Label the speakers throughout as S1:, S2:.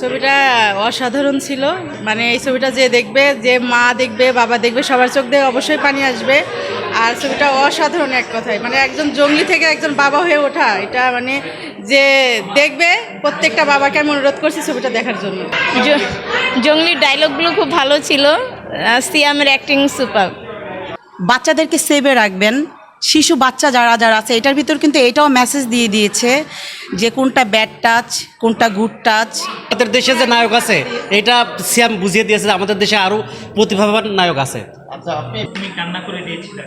S1: ছবিটা অসাধারণ ছিল। মানে এই ছবিটা যে দেখবে যে মা দেখবে বাবা দেখবে সবার চোখ দিয়ে অবশ্যই পানি আসবে। আর ছবিটা অসাধারণ এক কথায়। মানে একজন জঙ্গলি থেকে একজন বাবা হয়ে ওঠা এটা মানে যে দেখবে প্রত্যেকটা বাবাকে আমি অনুরোধ করছি ছবিটা দেখার জন্য।
S2: জঙ্গলির ডায়লগগুলো খুব ভালো ছিল। সিয়ামের অ্যাক্টিং সুপার
S3: বাচ্চাদেরকে সেভে রাখবেন। শিশু বাচ্চা যারা যারা আছে এটার ভিতর কিন্তু এটাও মেসেজ দিয়ে দিয়েছে যে কোনটা ব্যাড টাচ কোনটা গুড টাচ
S4: আমাদের দেশে যে নায়ক আছে এটা সিয়াম বুঝিয়ে দিয়েছে যে আমাদের দেশে আরও প্রতিভাবান নায়ক আছে।
S5: তুমি কান্না করে দিয়েছিলে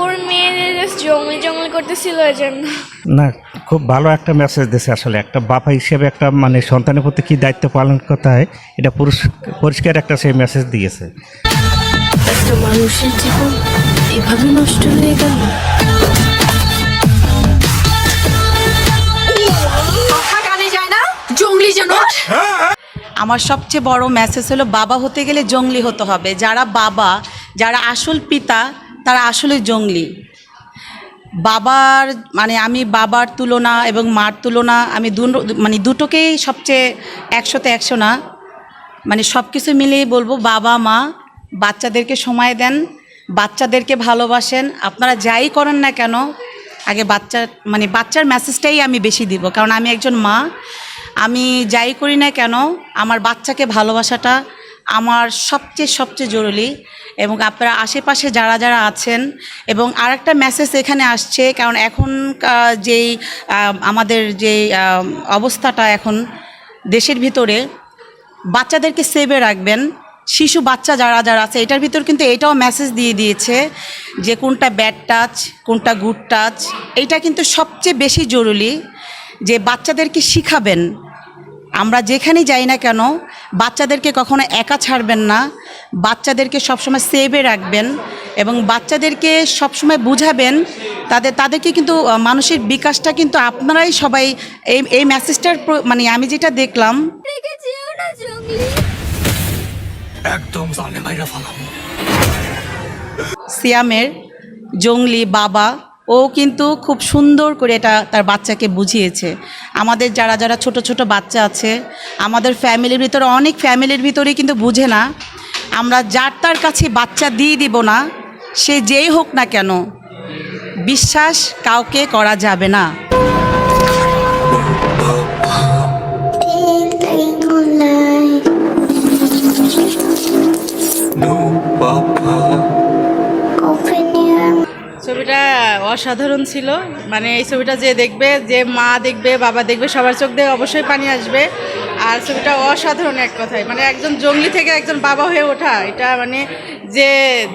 S6: ওর মেয়ে জঙ্গল জঙ্গল করতেছিল জন্য।
S7: না খুব ভালো একটা মেসেজ দিয়েছে আসলে। একটা বাবা হিসেবে একটা মানে সন্তানের প্রতি কী দায়িত্ব পালন করতে হয় এটা পরিষ্কার একটা সেই মেসেজ দিয়েছে।
S8: একটা মানুষের জীবন এভাবে নষ্ট হয়ে গেল।
S3: আমার সবচেয়ে বড় মেসেজ হলো বাবা হতে গেলে জঙ্গলি হতে হবে। যারা বাবা যারা আসল পিতা তারা আসলে জঙ্গলি। বাবার মানে আমি বাবার তুলনা এবং মার তুলনা আমি দু মানে দুটোকেই সবচেয়ে একশোতে একশো না। মানে সব কিছু মিলিয়ে বলব বাবা মা বাচ্চাদেরকে সময় দেন, বাচ্চাদেরকে ভালোবাসেন। আপনারা যাই করেন না কেন, আগে বাচ্চা মানে বাচ্চার মেসেজটাই আমি বেশি দিব। কারণ আমি একজন মা, আমি যাই করি না কেন, আমার বাচ্চাকে ভালোবাসাটা আমার সবচেয়ে সবচেয়ে জরুরি। এবং আপনারা আশেপাশে যারা যারা আছেন, এবং আরেকটা মেসেজ এখানে আসছে, কারণ এখন যেই আমাদের যে অবস্থাটা এখন দেশের ভিতরে, বাচ্চাদেরকে সেভে রাখবেন। শিশু বাচ্চা যারা যারা আছে, এটার ভিতর কিন্তু এটাও মেসেজ দিয়ে দিয়েছে যে কোনটা ব্যাড টাচ কোনটা গুড টাচ এইটা কিন্তু সবচেয়ে বেশি জরুরি যে বাচ্চাদেরকে শিখাবেন। আমরা যেখানেই যাই না কেন, বাচ্চাদেরকে কখনো একা ছাড়বেন না। বাচ্চাদেরকে সবসময় সেভে রাখবেন এবং বাচ্চাদেরকে সবসময় বুঝাবেন। তাদের, তাদেরকে কিন্তু মানসিক বিকাশটা কিন্তু আপনারাই সবাই এই এই মেসেজটার মানে আমি যেটা দেখলাম
S6: রেখে যেও না জঙ্গলি
S3: সিয়ামের জঙ্গলি বাবা, ও কিন্তু খুব সুন্দর করে এটা তার বাচ্চাকে বুঝিয়েছে। আমাদের যারা যারা ছোট ছোট বাচ্চা আছে, আমাদের ফ্যামিলির ভিতরে, অনেক ফ্যামিলির ভিতরেই কিন্তু বুঝে না, আমরা যার তার কাছে বাচ্চা দিয়ে দিব না, সে যেই হোক না কেন, বিশ্বাস কাউকে করা যাবে না।
S1: অসাধারণ ছিল। মানে এই ছবিটা যে দেখবে যে মা দেখবে বাবা দেখবে সবার চোখ দিয়ে অবশ্যই পানি আসবে। আর ছবিটা অসাধারণ এক কথায়। মানে একজন জঙ্গলি থেকে একজন বাবা হয়ে ওঠা এটা মানে যে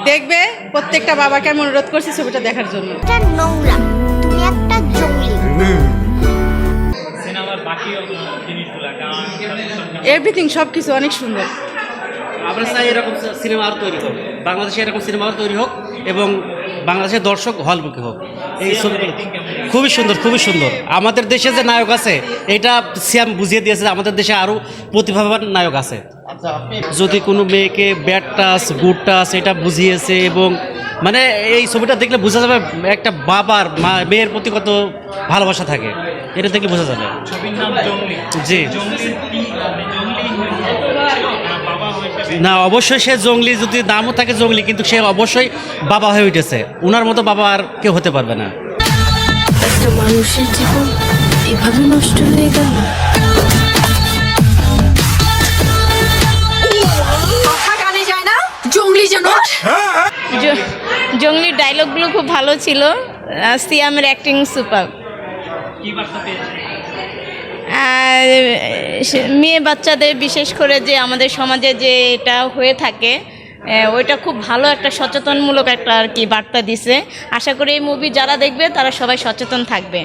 S1: দেখবে প্রত্যেকটা বাবাকে আমি অনুরোধ করছি ছবিটা দেখার জন্য।
S6: একটা তুমি একটা জঙ্গলি।
S5: সিনেমার বাকি আহ,
S1: এভরিথিং সব কিছু অনেক সুন্দর।
S4: আমরা চাই এরকম সিনেমা আর তৈরি হোক। বাংলাদেশে এরকম সিনেমা আর তৈরি হোক এবং বাংলাদেশের দর্শক হলমুখী হোক। এই ছবিগুলো খুবই সুন্দর খুবই সুন্দর। আমাদের দেশে যে নায়ক আছে এটা সিয়াম বুঝিয়ে দিয়েছে যে আমাদের দেশে আরও প্রতিভাবান নায়ক আছে। যদি কোনো মেয়েকে ব্যাড টাচ গুড টাচ এটা বুঝিয়েছে এবং মানে এই ছবিটা দেখলে বোঝা যাবে একটা বাবার মা মেয়ের প্রতি কত ভালোবাসা থাকে। এটা দেখলে বোঝা যাবে। জি।
S5: না
S4: অবশ্যই সে জঙ্গলি যদি নামও থাকে জঙ্গলি কিন্তু সে অবশ্যই বাবা হয়ে উঠেছে। ওনার মতো বাবা আর কেউ হতে পারবে না।
S8: একটা মানুষের জীবন এভাবে নষ্ট হয়ে গেল।
S6: কথা কানে যায় না? জঙ্গলি
S2: জঙ্গলির ডায়লগগুলো খুব ভালো ছিল। সিয়ামের অ্যাক্টিং সুপার মেয়ে বাচ্চাদের বিশেষ করে যে আমাদের সমাজে যে এটা হয়ে থাকে ওইটা খুব ভালো একটা সচেতনমূলক একটা আর কি বার্তা দিছে। আশা করি এই মুভি যারা দেখবে তারা সবাই সচেতন থাকবে।